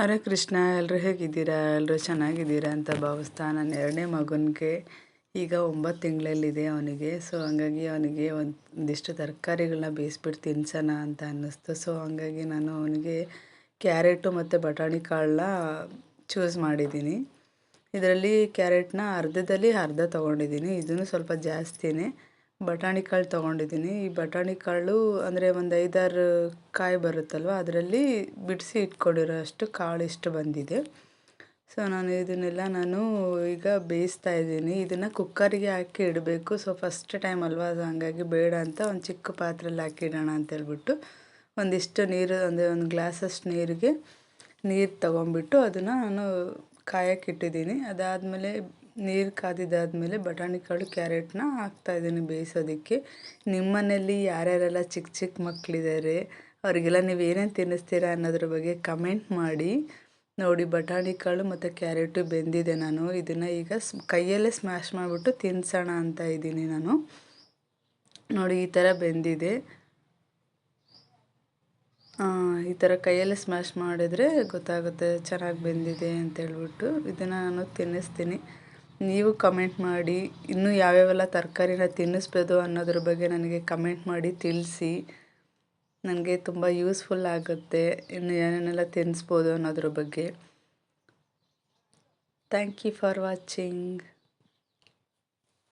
ಹರೇ ಕೃಷ್ಣ ಎಲ್ಲರೂ ಹೇಗಿದ್ದೀರಾ? ಎಲ್ಲರೂ ಚೆನ್ನಾಗಿದ್ದೀರಾ ಅಂತ ಭಾವಿಸ್ತಾ ನನ್ನ ಎರಡನೇ ಮಗನಿಗೆ ಈಗ ಒಂಬತ್ತು ತಿಂಗಳಲ್ಲಿದೆ ಅವನಿಗೆ. ಸೊ ಹಂಗಾಗಿ ಅವನಿಗೆ ಒಂದಿಷ್ಟು ತರಕಾರಿಗಳನ್ನ ಬೇಯಿಸ್ಬಿಟ್ಟು ತಿನ್ಸೋಣ ಅಂತ ಅನ್ನಿಸ್ತು. ಸೊ ಹಂಗಾಗಿ ನಾನು ಅವನಿಗೆ ಕ್ಯಾರೆಟು ಮತ್ತು ಬಟಾಣಿ ಕಾಳನ್ನ ಚೂಸ್ ಮಾಡಿದ್ದೀನಿ. ಇದರಲ್ಲಿ ಕ್ಯಾರೆಟ್ನ ಅರ್ಧದಲ್ಲಿ ಅರ್ಧ ತೊಗೊಂಡಿದ್ದೀನಿ. ಇದನ್ನು ಸ್ವಲ್ಪ ಜಾಸ್ತಿನೇ. ಬಟಾಣಿ ಕಾಳು ತೊಗೊಂಡಿದ್ದೀನಿ. ಈ ಬಟಾಣಿ ಕಾಳು ಅಂದರೆ ಒಂದು ಐದಾರು ಕಾಯಿ ಬರುತ್ತಲ್ವ, ಅದರಲ್ಲಿ ಬಿಡಿಸಿ ಇಟ್ಕೊಂಡಿರೋ ಅಷ್ಟು ಕಾಳು ಇಷ್ಟು ಬಂದಿದೆ. ಸೊ ನಾನು ಇದನ್ನೆಲ್ಲ ನಾನು ಈಗ ಬೇಯಿಸ್ತಾ ಇದ್ದೀನಿ. ಇದನ್ನು ಕುಕ್ಕರಿಗೆ ಹಾಕಿ ಇಡಬೇಕು. ಸೊ ಫಸ್ಟ್ ಟೈಮ್ ಅಲ್ವಾ ಹಾಗಾಗಿ ಬೇಡ ಅಂತ ಒಂದು ಚಿಕ್ಕ ಪಾತ್ರೆಯಲ್ಲಿ ಹಾಕಿ ಇಡೋಣ ಅಂತೇಳ್ಬಿಟ್ಟು ಒಂದಿಷ್ಟು ನೀರು, ಅಂದರೆ ಒಂದು ಗ್ಲಾಸಷ್ಟು ನೀರಿಗೆ ನೀರು ತೊಗೊಂಬಿಟ್ಟು ಅದನ್ನು ನಾನು ಕಾಯಕ್ಕೆ ಇಟ್ಟಿದ್ದೀನಿ. ಅದಾದಮೇಲೆ ನೀರು ಕಾದಿದ್ದಾದಮೇಲೆ ಬಟಾಣಿ ಕಾಳು ಕ್ಯಾರೆಟ್ನ ಹಾಕ್ತಾಯಿದ್ದೀನಿ ಬೇಯಿಸೋದಕ್ಕೆ. ನಿಮ್ಮನೇಲಿ ಯಾರ್ಯಾರೆಲ್ಲ ಚಿಕ್ಕ ಚಿಕ್ಕ ಮಕ್ಕಳಿದ್ದಾರೆ ಅವರಿಗೆಲ್ಲ ನೀವು ಏನೇನು ತಿನ್ನಿಸ್ತೀರಾ ಅನ್ನೋದ್ರ ಬಗ್ಗೆ ಕಮೆಂಟ್ ಮಾಡಿ. ನೋಡಿ, ಬಟಾಣಿ ಕಾಳು ಮತ್ತು ಕ್ಯಾರೆಟು ಬೆಂದಿದೆ ನಾನು. ಇದನ್ನು ಈಗ ಕೈಯಲ್ಲೇ ಸ್ಮ್ಯಾಶ್ ಮಾಡಿಬಿಟ್ಟು ತಿನ್ಸೋಣ ಅಂತ ಇದ್ದೀನಿ ನಾನು. ನೋಡಿ, ಈ ಥರ ಬೆಂದಿದೆ. ಈ ಥರ ಕೈಯಲ್ಲೇ ಸ್ಮ್ಯಾಶ್ ಮಾಡಿದರೆ ಗೊತ್ತಾಗುತ್ತೆ ಚೆನ್ನಾಗಿ ಬೆಂದಿದೆ ಅಂತೇಳ್ಬಿಟ್ಟು ಇದನ್ನು ನಾನು ತಿನ್ನಿಸ್ತೀನಿ. ನೀವು ಕಮೆಂಟ್ ಮಾಡಿ, ಇನ್ನೂ ಯಾವ್ಯಾವೆಲ್ಲ ತರಕಾರಿನ ತಿನ್ನಿಸ್ಬೋದು ಅನ್ನೋದ್ರ ಬಗ್ಗೆ ನನಗೆ ಕಮೆಂಟ್ ಮಾಡಿ ತಿಳಿಸಿ. ನನಗೆ ತುಂಬ ಯೂಸ್ಫುಲ್ ಆಗುತ್ತೆ, ಇನ್ನು ಏನೇನೆಲ್ಲ ತಿನ್ನಿಸ್ಬೋದು ಅನ್ನೋದ್ರ ಬಗ್ಗೆ. Thank you for watching